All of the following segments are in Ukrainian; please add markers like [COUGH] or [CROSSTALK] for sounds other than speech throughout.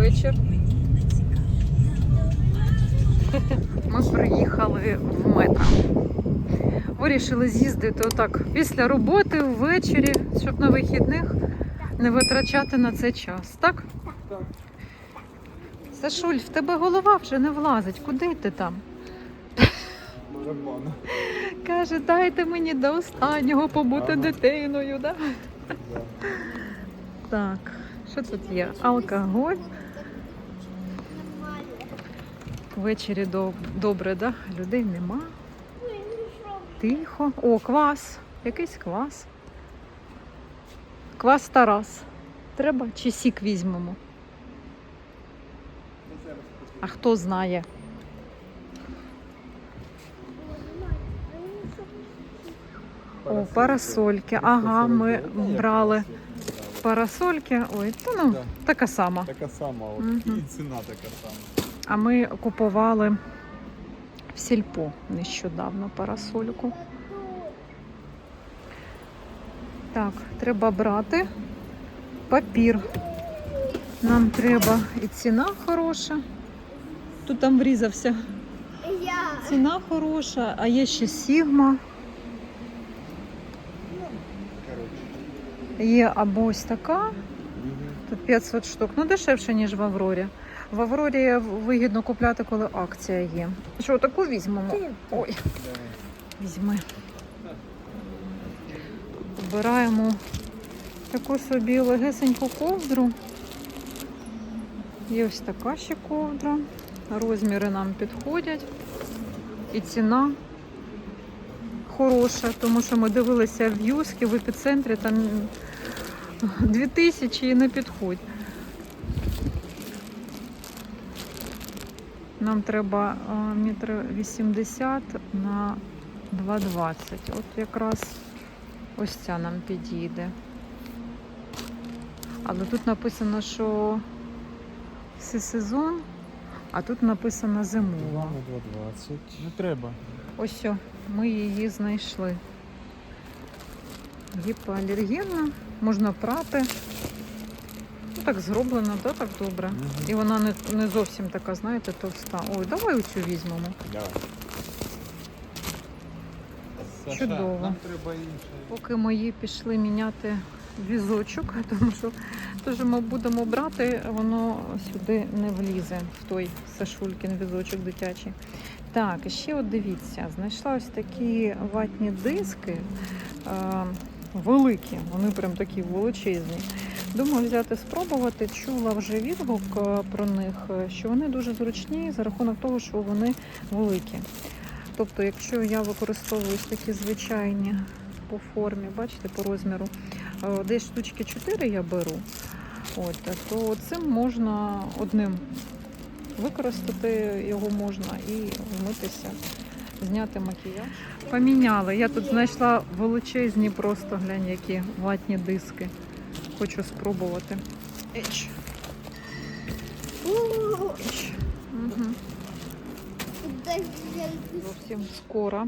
вечір. Ми приїхали в метро. Вирішили з'їздити отак після роботи ввечері, щоб на вихідних не витрачати на це час. Так? Так. Сашуль, в тебе голова вже не влазить. Куди ти там? Барабан. Каже, дайте мені до останнього побути Ага. дитиною. Да? Да. Так, що тут є? Алкоголь. Ввечері доб- добре, да? людей нема. Тихо. О, квас. Якийсь квас. Квас Тарас. Треба чи сік візьмемо? А хто знає? О, парасольки. Ага, ми брали парасольки. Ой, та ну, Да. така сама. Така сама, от. І ціна така сама. А ми купували в сільпо нещодавно парасольку. Так, треба брати папір. Нам треба і ціна хороша. Тут там врізався. Ціна хороша, а є ще Сігма. Є або ось така, тут 500 штук. Ну дешевше, ніж в Аврорі. В Аврорі вигідно купляти, коли акція є. Що, таку візьмемо? Ой. Візьми. Обираємо таку собі легесеньку ковдру. Є ось така ще ковдра. Розміри нам підходять. І ціна хороша, тому що ми дивилися в Юскі, в епіцентрі, там 2000 і не підходь. Нам треба метр 80 на 2,20. От якраз ось ця нам підійде. Але тут написано, що все сезон, а тут написано зимова. На 2,20. Не треба. Ось о, ми її знайшли. Гіпоалергенна, можна прати. Ну, так зроблено, да, так добре. Мгм. І вона не, не зовсім така, знаєте, товста. Ой, давай оцю візьмемо. Давай. Саша, Чудово. Нам треба інше. Поки мої пішли міняти візочок, [LAUGHS] тому що те, що ми будемо брати, воно сюди не влізе, в той Сашулькін візочок дитячий. Так, і ще от дивіться, знайшла ось такі ватні диски е, великі, вони прям такі величезні. Думаю, взяти спробувати. Чула вже відгук е, про них, е, що вони дуже зручні за рахунок того, що вони великі. Тобто, якщо я використовую такі звичайні по формі, бачите, по розміру, е, десь штучки 4 я беру, от, то цим можна одним використати його можна і вмитися, зняти макіяж. Поміняли. Я тут знайшла величезні просто глянь, які ватні диски. Хочу спробувати. Еч. Угу. Зовсім скоро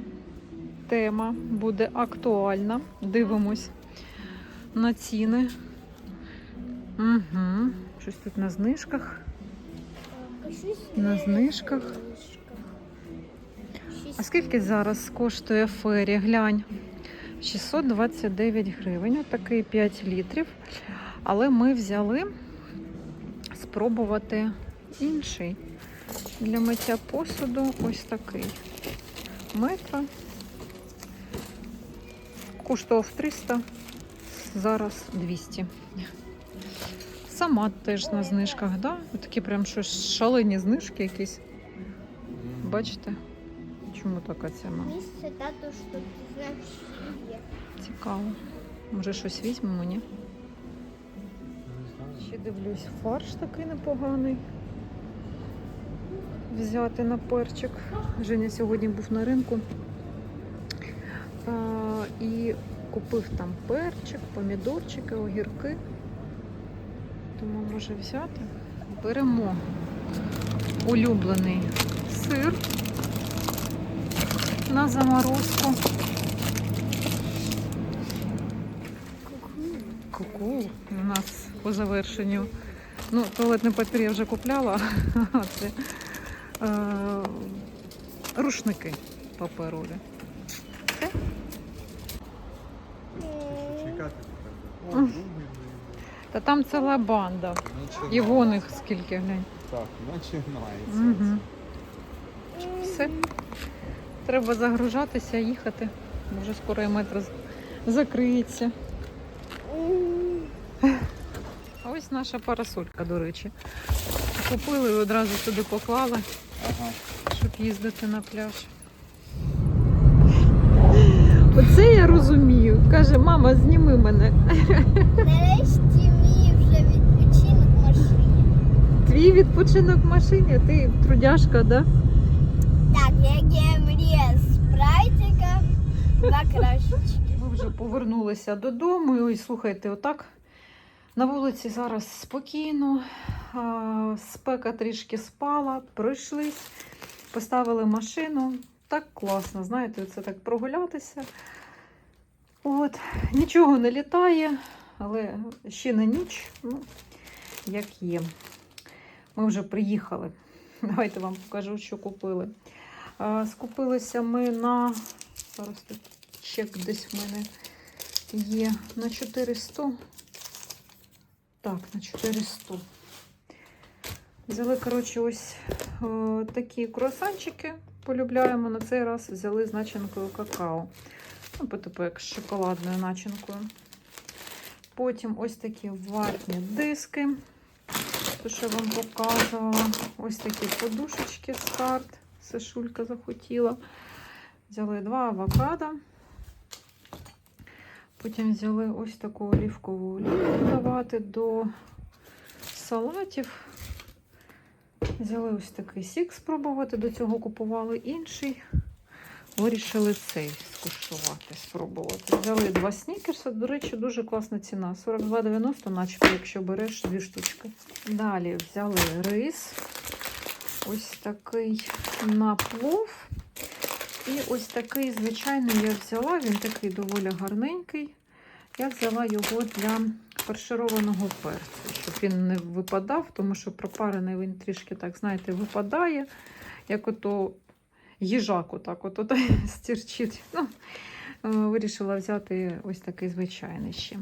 тема буде актуальна. Дивимось на ціни. Угу. Щось тут на знижках. На знижках. А скільки зараз коштує фері? Глянь. 629 гривень, такий 5 літрів. Але ми взяли спробувати інший. Для миття посуду ось такий. Метро. Коштував 300, зараз 200. Сама теж на знижках, да? Такі прям щось шалені знижки якісь. Бачите? Чому така ціна? Місце тато, Цікаво. Може щось візьмемо, ні? Ще дивлюсь, фарш такий непоганий. Взяти на перчик. Женя сьогодні був на ринку. І купив там перчик, помідорчики, огірки. Тому може взяти. Беремо улюблений сир на заморозку. У нас по завершенню Ну, туалетний папір я вже купляла, [LAUGHS] а це е, рушники паперові. Виїзд. Та там ціла банда. І вон їх скільки глянь. Так, починається. Мгм. Все. Треба загружатися, їхати. Може скоро і метро закриється. Ось наша парасолька, до речі. Купили і одразу сюди поклали, Ага. щоб їздити на пляж. Оце я розумію. Каже, мама, зніми мене. Нарешті мій вже відпочинок в машині. Твій відпочинок в машині, ти трудяшка, да? Так, як я мрія спрайтика, два крашечки. Ми вже повернулися додому. І ось слухайте, отак на вулиці зараз спокійно. Спека трішки спала, пройшлись, поставили машину. Так класно, знаєте, це так прогулятися. От, нічого не літає, але ще не ніч, ну, як є. Ми вже приїхали. Давайте вам покажу, що купили. Скупилися ми на. Зараз тут чек десь в мене є на 400. Так, на 400. Взяли, коротше, ось е, такі круасанчики. Полюбляємо. На цей раз взяли з начинкою какао. Ну, по типу як з шоколадною начинкою. Потім ось такі ватні диски. То, що я вам показувала. Ось такі подушечки з карт. Сашулька захотіла. Взяли два авокадо. Потім взяли ось таку олівкову олію додавати до салатів. Взяли ось такий сік спробувати. До цього купували інший. Вирішили цей скуштувати, спробувати. Взяли два снікерса. До речі, дуже класна ціна. 42,90, начебто, якщо береш дві штучки. Далі взяли рис. Ось такий на плов. І ось такий звичайний я взяла, він такий доволі гарненький. Я взяла його для фаршированого перцю, щоб він не випадав, тому що пропарений він трішки, так, знаєте, випадає, як ото їжак, отак от, [LAUGHS] стірчить. Ну, е, вирішила взяти ось такий звичайний ще.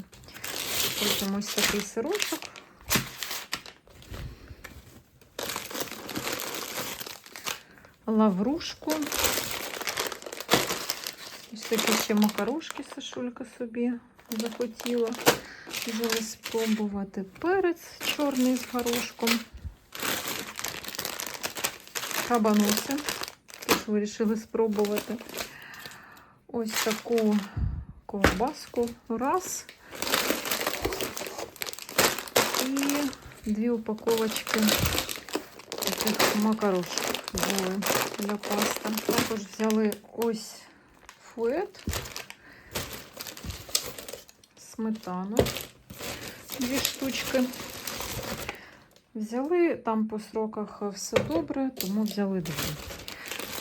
Потім ось такий сирочок. Лаврушку. Ось такі ще макарошки Сашулька собі захотіла. Взяли спробувати перець чорний з горошком. Кабаноси. Теж вирішили спробувати. Ось таку ковбаску. Раз. І дві упаковочки таких макарошок взяли для пасти. Також взяли ось фует, сметану, дві штучки. Взяли там по сроках все добре, тому взяли дві.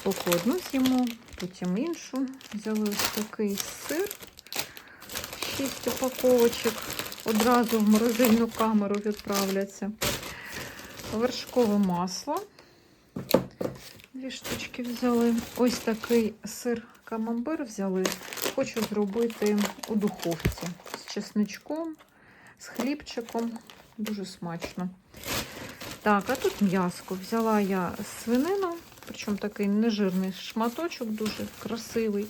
Поки одну з'їмо, потім іншу. Взяли ось такий сир, 6 упаковочок. Одразу в морозильну камеру відправляться. Вершкове масло. Дві штучки взяли. Ось такий сир камамбер взяли. Хочу зробити у духовці з чесничком, з хлібчиком. Дуже смачно. Так, а тут м'яско. Взяла я свинину, причому такий нежирний шматочок, дуже красивий.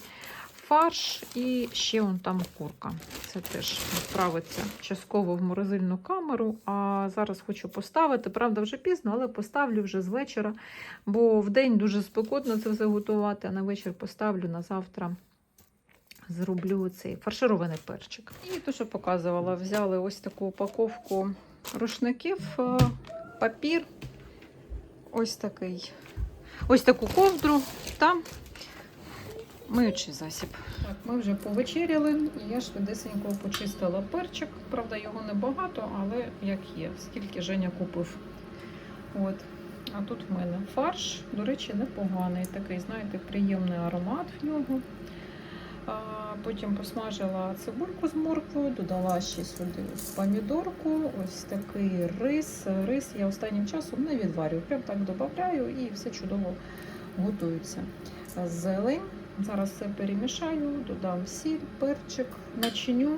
Фарш і ще вон там курка. Це теж відправиться частково в морозильну камеру. А зараз хочу поставити. Правда, вже пізно, але поставлю вже з вечора, бо в день дуже спекотно це все готувати, а на вечір поставлю на завтра. Зроблю цей фарширований перчик. І те, що показувала, взяли ось таку упаковку рушників, е, папір, ось такий, ось таку ковдру та миючий засіб. Так, ми вже повечеряли, і я швидесенько почистила перчик. Правда, його небагато, але як є, скільки Женя купив. От. А тут в мене фарш, до речі, непоганий. Такий, знаєте, приємний аромат в нього. А, Потім посмажила цибульку з морквою, додала ще сюди помідорку, ось такий рис. Рис я останнім часом не відварюю, прям так додаю і все чудово готується. Зелень. Зараз все перемішаю, додам сіль, перчик, начиню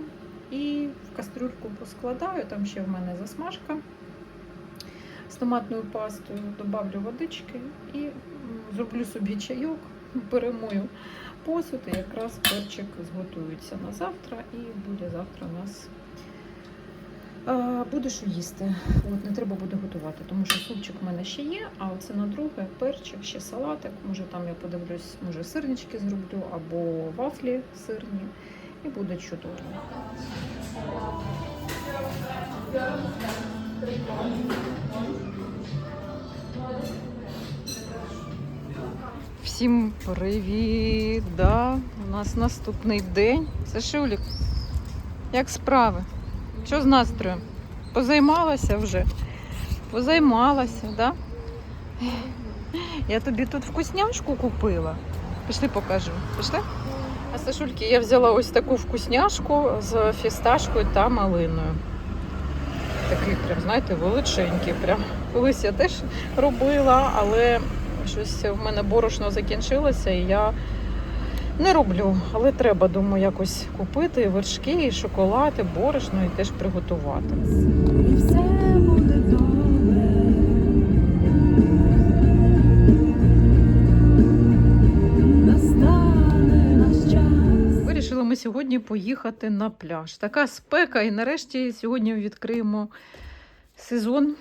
і в кастрюльку поскладаю. Там ще в мене засмажка з томатною пастою, добавлю водички і зроблю собі чайок, перемою посуд і якраз перчик зготується на завтра і буде завтра у нас. А, буде що їсти. От, не треба буде готувати, тому що супчик в мене ще є, а оце на друге перчик, ще салатик. Може там я подивлюсь, може сирнички зроблю або вафлі сирні. І буде чудово. Всім привіт! Да, у нас наступний день. Сашулік, як справи? Що з настроєм? Позаймалася вже? Позаймалася, да? Я тобі тут вкусняшку купила. Пішли покажу. Пішли? А Сашульки, я взяла ось таку вкусняшку з фісташкою та малиною. Такий прям, знаєте, величенький. Прям. Колись я теж робила, але щось в мене борошно закінчилося, і я не роблю. Але треба, думаю, якось купити і вершки, і шоколад, і борошно, і теж приготувати. І все буде добре. Настане наш час. Вирішили ми сьогодні поїхати на пляж. Така спека, і нарешті сьогодні відкриємо сезон.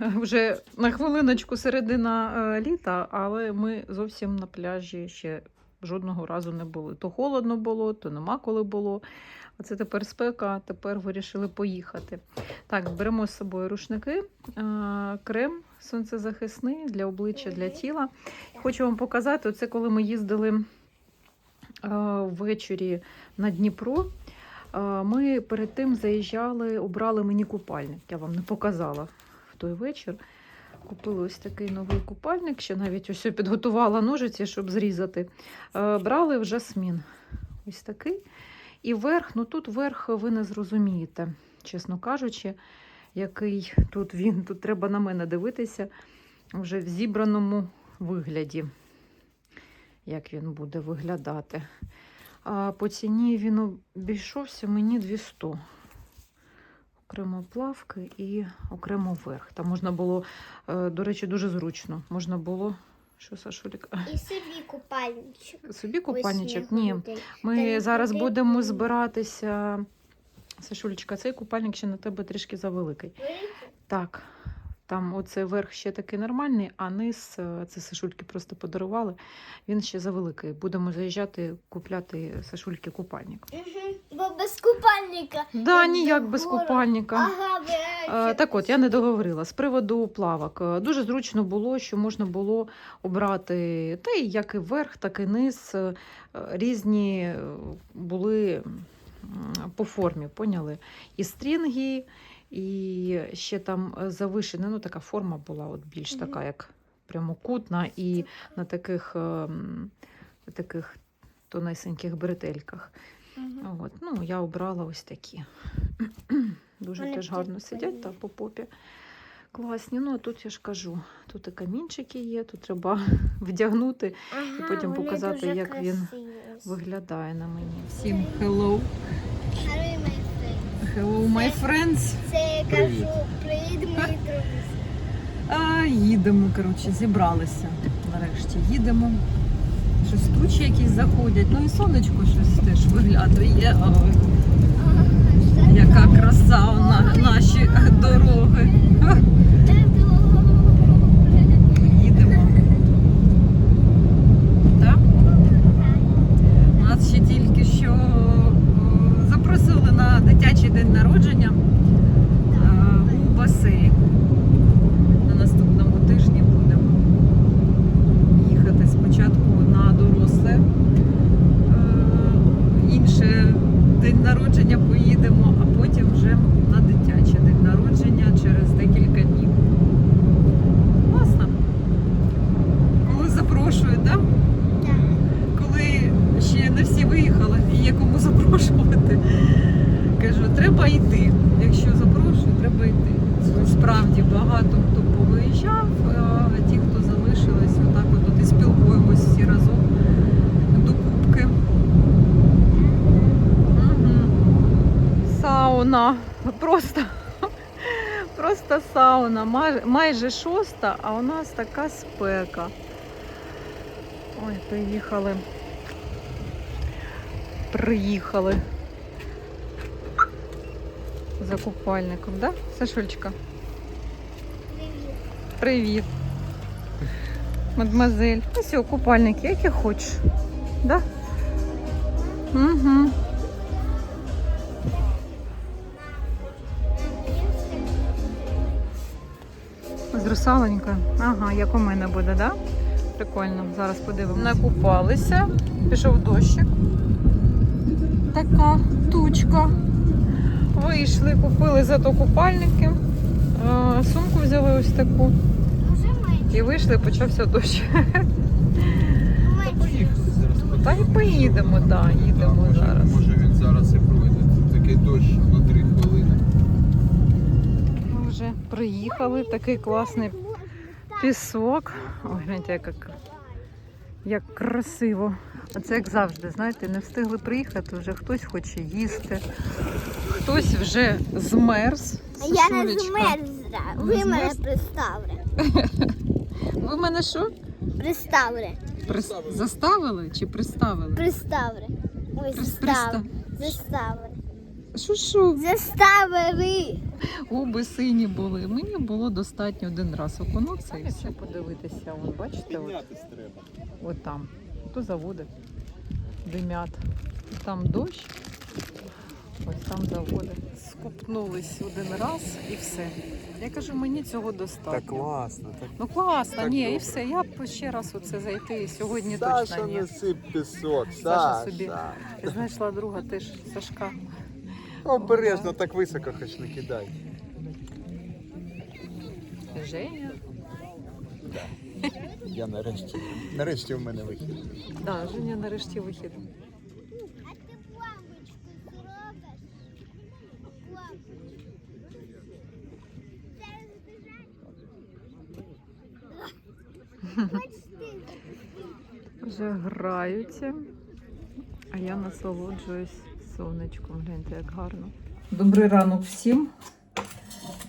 Вже на хвилиночку середина е, літа, але ми зовсім на пляжі ще жодного разу не були. То холодно було, то нема коли було. Оце тепер спека, тепер вирішили поїхати. Так, беремо з собою рушники, крем сонцезахисний для обличчя, для тіла. Хочу вам показати, це коли ми їздили ввечері на Дніпро. Ми перед тим заїжджали, обрали мені купальник. Я вам не показала в той вечір. Купили ось такий новий купальник, ще навіть ось підготувала ножиці, щоб зрізати. Е, Брали в жасмін. Ось такий. І верх, ну тут верх ви не зрозумієте, чесно кажучи, який тут він. Тут треба на мене дивитися вже в зібраному вигляді, як він буде виглядати. А по ціні він обійшовся мені 200. Окремо плавки і окремо верх. Там можна було, е, до речі, дуже зручно. Можна було. Що, Сашулік? І собі купальничок. Собі купальничок? Ні. Ми зараз будемо збиратися. Сашулечка, цей купальник ще на тебе трішки завеликий. великий. Так, там оцей верх ще такий нормальний, а низ, е, це Сашульки просто подарували. Він ще завеликий. Будемо заїжджати купляти Сашульки купальник. Мгм. Бо без купальника. Да, Як ніяк без купальника. Ага, Е, бере. Так от, я не договорила. З приводу плавок. Е, Дуже зручно було, що можна було обрати та як і верх, так і низ. Е, Різні е, були по формі, поняли? І стрінги, і ще там е, завишена, ну така форма була, от більш така, як прямокутна, і на таких, е, м, таких тонесеньких бретельках. Мгм. От, ну, я обрала ось такі. [CLEARS THROAT] Дуже Вони теж гарно сидять та по попі. Класні. Ну, а тут я ж кажу, тут і камінчики є, тут треба [LAUGHS] вдягнути, Ага, потім показати, як він виглядає на мені. Всім hello. Hello, my friends. Це я кажу, привіт, мої друзі. А, їдемо, коротше, зібралися. Нарешті їдемо. Щось тучі якісь заходять. Ну і сонечко щось теж виглядає. Яка краса на наші дороги. Це добре. Їдемо. Так? Нас ще тільки що е, запросили на дитячий день народження е, у басейн. На наступному тижні будемо їхати спочатку на доросле. е, Інше день народження поїдемо, а потім вже на дитячий. просто, просто сауна. Майже шоста, а у нас така спека. Ой, приїхали. Приїхали. За купальником, да? Сашульчика? Привіт. Привіт. Мадемуазель. Ось все, купальники, які хочеш. Да? Угу. З русаленькою. Ага, як у мене буде, да? Прикольно. Зараз подивимося. Накупалися. Пішов дощик. Така тучка. Вийшли, купили зато купальники. Сумку взяли ось таку. І вийшли, почався дощ. Та й поїдемо, так, їдемо зараз. Може він зараз і пройде. Такий дощ на 3 хвилини. Ми вже приїхали, такий класний пісок. Ой, гляньте, як, як красиво. А це як завжди, знаєте, не встигли приїхати, вже хтось хоче їсти, хтось вже змерз. Я не Сашулечка. змерзла. Не Ви мене змерз? представили. [LAUGHS] Ви мене що? Представили. Прис- Заставили чи приставили? Представили. Ой, Прис- заставили. Що що? Заставили. Губи сині були. Мені було достатньо один раз окунутися і все подивитися. Вон, бачите, от, треба. от там. То заводи димять. Там дощ. Ось там заводи. Скупнулись один раз і все. Я кажу, мені цього достатньо. класно. Так. Ну класно, так ні, і все. Я б ще раз оце зайти сьогодні Саша, точно ні. не пісок. Саша Саша. собі. Знайшла друга теж Сашка. Обережно так високо хоч не кидай. Женя. Я нарешті. Нарешті в мене вихід. Да, Женя нарешті вихід. А ти бабочку зробиш? Зараз біжать. Вже граються, а я насолоджуюсь сонечком. Гляньте, як гарно. Добрий ранок всім.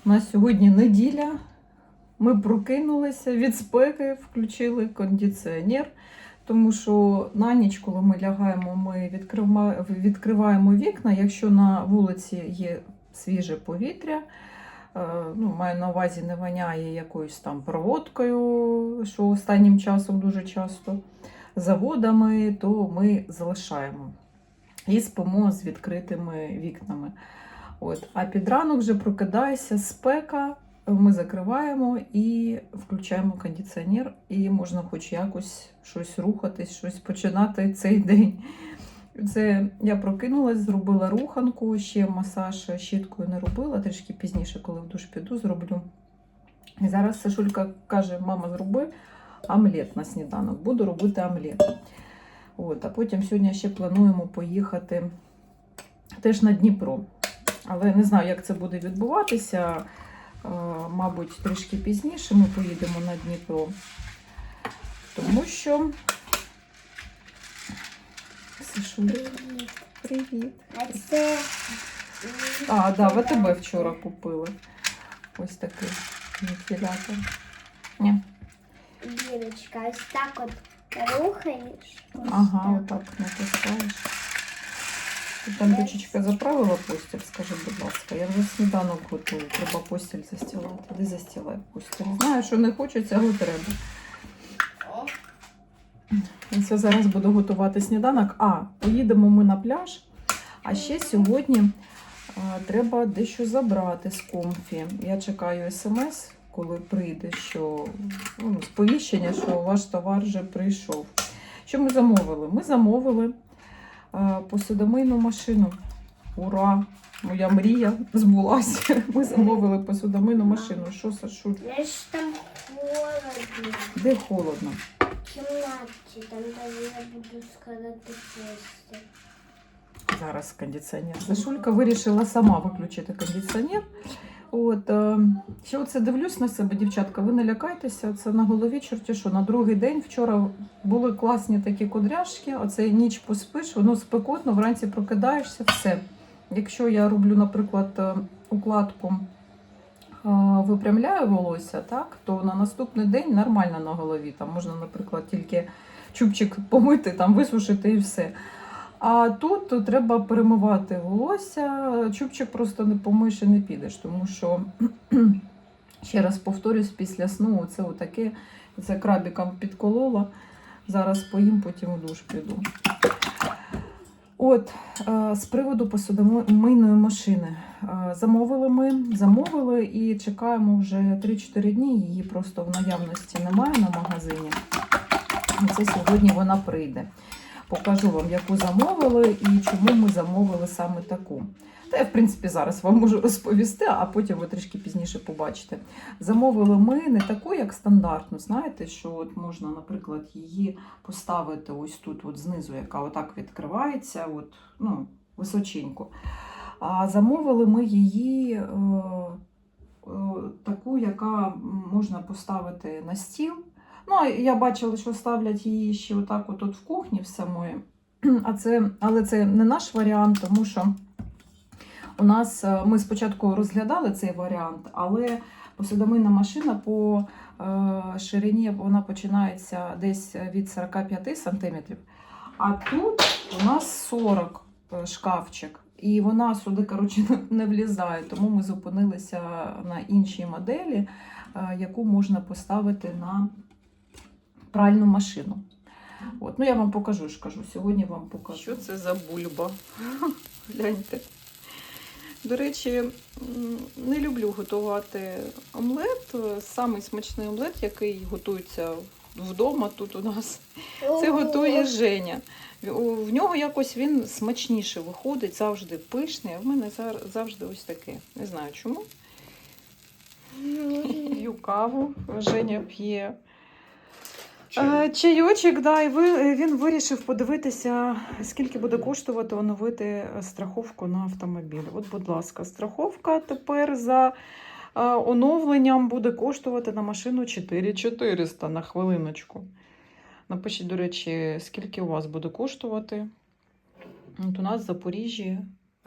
У нас сьогодні неділя. Ми прокинулися від спеки, включили кондиціонер, тому що на ніч, коли ми лягаємо, ми відкриваємо вікна. Якщо на вулиці є свіже повітря, е, ну, маю на увазі не воняє якоюсь там проводкою, що останнім часом дуже часто заводами, то ми залишаємо і спимо з відкритими вікнами. От. А під ранок вже прокидається спека, ми закриваємо і включаємо кондиціонер, і можна хоч якось щось рухатись, щось починати цей день. Це я прокинулась, зробила руханку, ще масаж щіткою не робила, трішки пізніше, коли в душ піду, зроблю. І зараз Сашулька каже: мама, зроби омлет на сніданок. Буду робити омлет. От, а потім сьогодні ще плануємо поїхати теж на Дніпро. Але не знаю, як це буде відбуватися. Е, Мабуть, трішки пізніше ми поїдемо на Дніпро. Тому що. Привіт. А це А, да, ВТБ вчора купили. Ось такий вентилятор. Ні. Бірочка, ось так от рухаєш. Ага, так. отак натискаєш. Ти там дочечка заправила постіль, скажи, будь ласка. Я вже сніданок готую. Треба постіль застілати. Де застілай постіль? Знаю, що не хочеться, але треба. Це зараз буду готувати сніданок. А, поїдемо ми на пляж. А ще сьогодні а, треба дещо забрати з комфі. Я чекаю смс, коли прийде, що ну, сповіщення, що ваш товар вже прийшов. Що ми замовили? Ми замовили а, посудомийну машину. Ура! Моя мрія збулася. Ми замовили посудомийну машину. Що, Сашу? Я ж там холодно. Де холодно? В кімнаті, там де я буду складати постіль. Зараз кондиціонер. Сашулька вирішила сама виключити кондиціонер. От, е, ще оце дивлюсь на себе, дівчатка, ви не лякайтеся, це на голові чорті що. На другий день вчора були класні такі кудряшки, оце ніч поспиш, воно спекотно, вранці прокидаєшся, все. Якщо я роблю, наприклад, е, укладку випрямляю волосся, так, то на наступний день нормально на голові. Там можна, наприклад, тільки чубчик помити, там висушити і все. А тут треба перемивати волосся, чубчик просто не помиєш і не підеш, тому що, [CLEARS THROAT] ще раз повторюсь, після сну це отаке, це крабіком підколола. Зараз поїм, потім у душ піду. От, е, з приводу посудомийної машини. Е, Замовили ми, замовили і чекаємо вже 3-4 дні. Її просто в наявності немає на магазині. І це сьогодні вона прийде. Покажу вам, яку замовили і чому ми замовили саме таку. Та я, в принципі, зараз вам можу розповісти, а потім ви трішки пізніше побачите. Замовили ми не таку, як стандартну. Знаєте, що от можна, наприклад, її поставити ось тут, от знизу, яка отак відкривається, от, ну, височенько. А замовили ми її е, е, таку, яка можна поставити на стіл. Ну, я бачила, що ставлять її ще отак от, в кухні в самої. А це, але це не наш варіант, тому що у нас е, ми спочатку розглядали цей варіант, але посудомийна машина по е, ширині вона починається десь від 45 см. А тут у нас 40 шкафчик. І вона сюди коротше, [LAUGHS] не влізає, тому ми зупинилися на іншій моделі, е, яку можна поставити на пральну машину. От, ну я вам покажу ж кажу. Сьогодні вам покажу. Що це за бульба? [LAUGHS] Гляньте. До речі, не люблю готувати омлет. Самий смачний омлет, який готується вдома тут у нас, це готує Женя. В нього якось він смачніше виходить, завжди пишний, а в мене завжди ось таке. Не знаю чому. П'ю каву, Женя п'є. Е, Чайочок, да, і ви, він вирішив подивитися, скільки буде коштувати оновити страховку на автомобіль. От, будь ласка, страховка тепер за е, оновленням буде коштувати на машину 4400 на хвилиночку. Напишіть, до речі, скільки у вас буде коштувати. От у нас в Запоріжжі.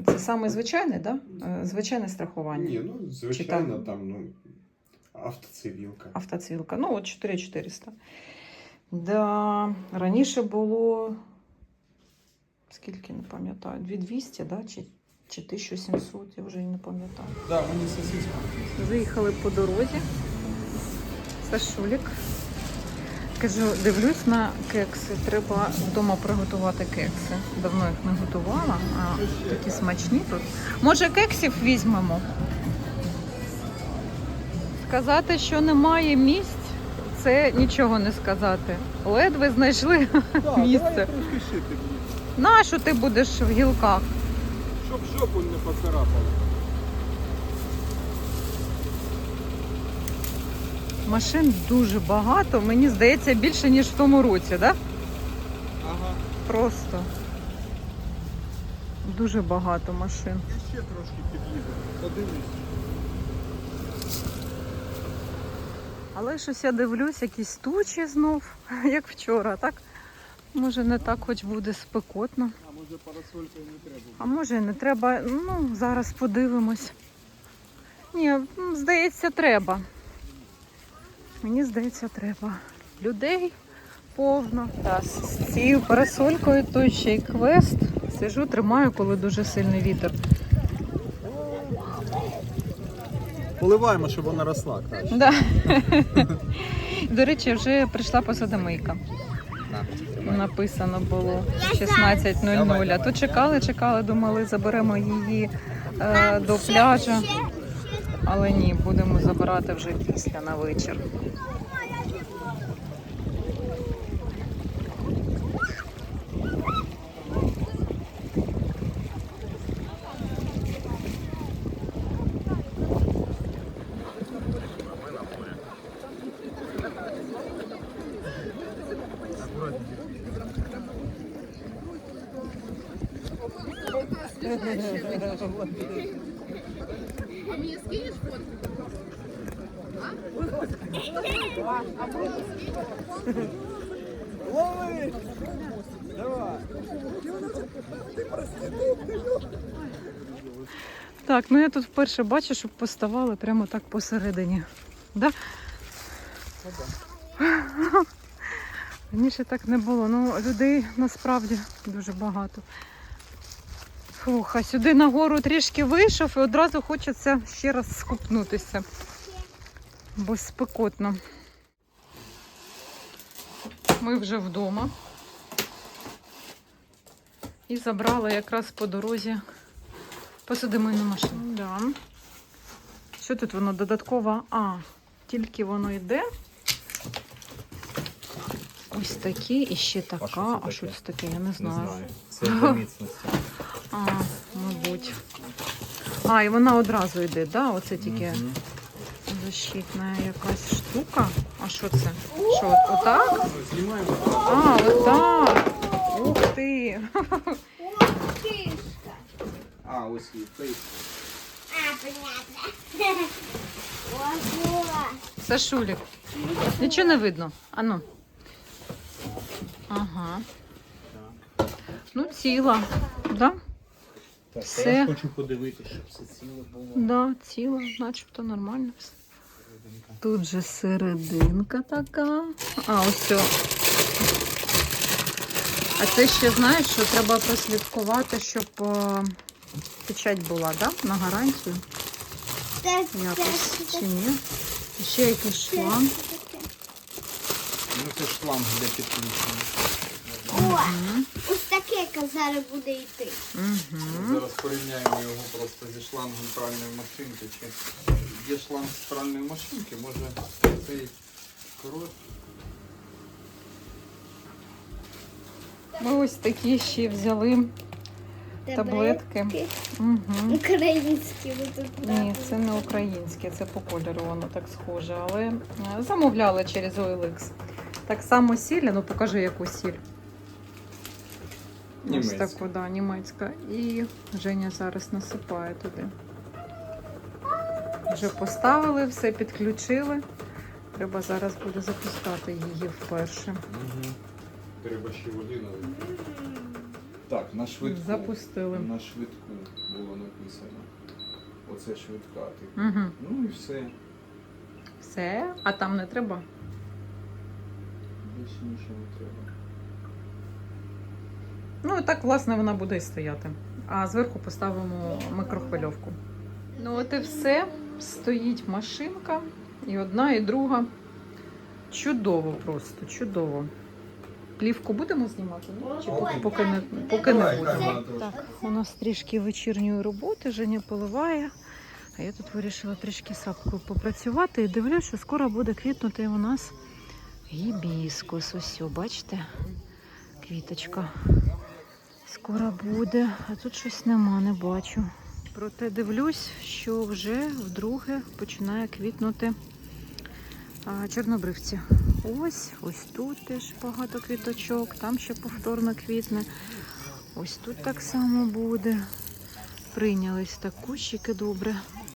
Це саме звичайне, да? Е, Звичайне страхування. Ні, ну звичайно, там ну, автоцивілка. Автоцвілка. Ну, от 4400. Да, раніше було. Скільки не пам'ятаю? 2200, да? чи, чи 1700, я вже і не пам'ятаю. Да, мені сосиска. Заїхали по дорозі. Сашулік. Кажу, дивлюсь на кекси. Треба вдома приготувати кекси. Давно їх не готувала, а такі смачні тут. Може, кексів візьмемо? Сказати, що немає місць, це нічого не сказати. Ледве знайшли [LAUGHS] Да, Місце. давай трошки шити буду, ти будеш в гілках. щоб жопу не поцарапало. Машин дуже багато, мені здається, більше, ніж в тому році, так? Да? Ага. Просто дуже багато машин. Я ще трошки під'їду. Подивись. Але щось я дивлюсь, якісь тучі знов, [LAUGHS] як вчора, так? Може не так хоч буде спекотно. А може парасолькою не треба. А може і не треба. Ну, зараз подивимось. Ні, здається, треба. Мені здається, треба. Людей повно. Та, з цією парасолькою той ще й квест. Сижу, тримаю, коли дуже сильний вітер. Поливаємо, щоб вона росла. краще. Да. [LAUGHS] До речі, вже прийшла посудомийка. Написано було 16.00. А тут чекали, чекали, думали, заберемо її е, до пляжу. Але ні, будемо забирати вже після на вечір. Так, ну я тут вперше бачу, щоб поставали прямо так посередині. Да? Раніше так не було. Ну, людей насправді дуже багато. Фух, а сюди нагору трішки вийшов і одразу хочеться ще раз скупнутися. Бо спекотно. Ми вже вдома. І забрали якраз по дорозі посудимойну машину. Да. Що тут воно додатково? А, тільки воно йде. Ось такі і ще така. А що це таке? Я не знаю. [LAUGHS] Це для міцності. А, мабуть. А, і вона одразу йде, да? Оце тільки защитна якась штука. А що це? Що, от- отак? Знімаємо. А, отак. Ти. Кишка. А, ось є фейс. А, понятно. Ого. Сашулік. Нічого не видно. Ану. Ага. Ну, ціла. Да? Так, Все. я хочу подивитися, щоб все ціле було. Да, ціла, начебто нормально все. Тут же серединка така. А, ось. цьо. А це ще знаєш, що треба прослідкувати, щоб е, печать була, да? На гарантію якось чи ні. І Ще якийсь шланг. Ну це шланг для підключення. О, ось таке казали буде йти. Угу. Зараз порівняємо його просто зі шлангом пральної машинки. Чи є шланг з пральної машинки, може цей коротший. Ми ось такі ще взяли таблетки. Угу. Українські ви тут Ні, це не українське, це по кольору воно так схоже, але е, замовляли через OLX. Так само сіль, ну покажи яку сіль. Ось таку, да, німецька. І Женя зараз насипає туди. Вже поставили, все підключили. Треба зараз буде запускати її вперше. Угу. Треба ще води налити. Так, на швидку. Запустили. На швидку було написано. Оце швидка. Типу. Угу. Ну і все. Все, а там не треба. Більше нічого не треба. Ну і так, власне, вона буде і стояти. А зверху поставимо микрохвильовку. Ну, от і все. Стоїть машинка. І одна, і друга. Чудово просто, чудово. Плівку будемо знімати? Ні? Чи поки, поки не, поки не будемо? Так, у нас трішки вечірньої роботи, Женя поливає. А я тут вирішила трішки сапкою попрацювати і дивлюсь, що скоро буде квітнути у нас гібіскус. Ось, о, бачите? Квіточка. Скоро буде, а тут щось нема, не бачу. Проте дивлюсь, що вже вдруге починає квітнути чорнобривці. Ось, ось тут теж багато квіточок, там ще повторно квітне. Ось тут так само буде. Прийнялись так кущики добре.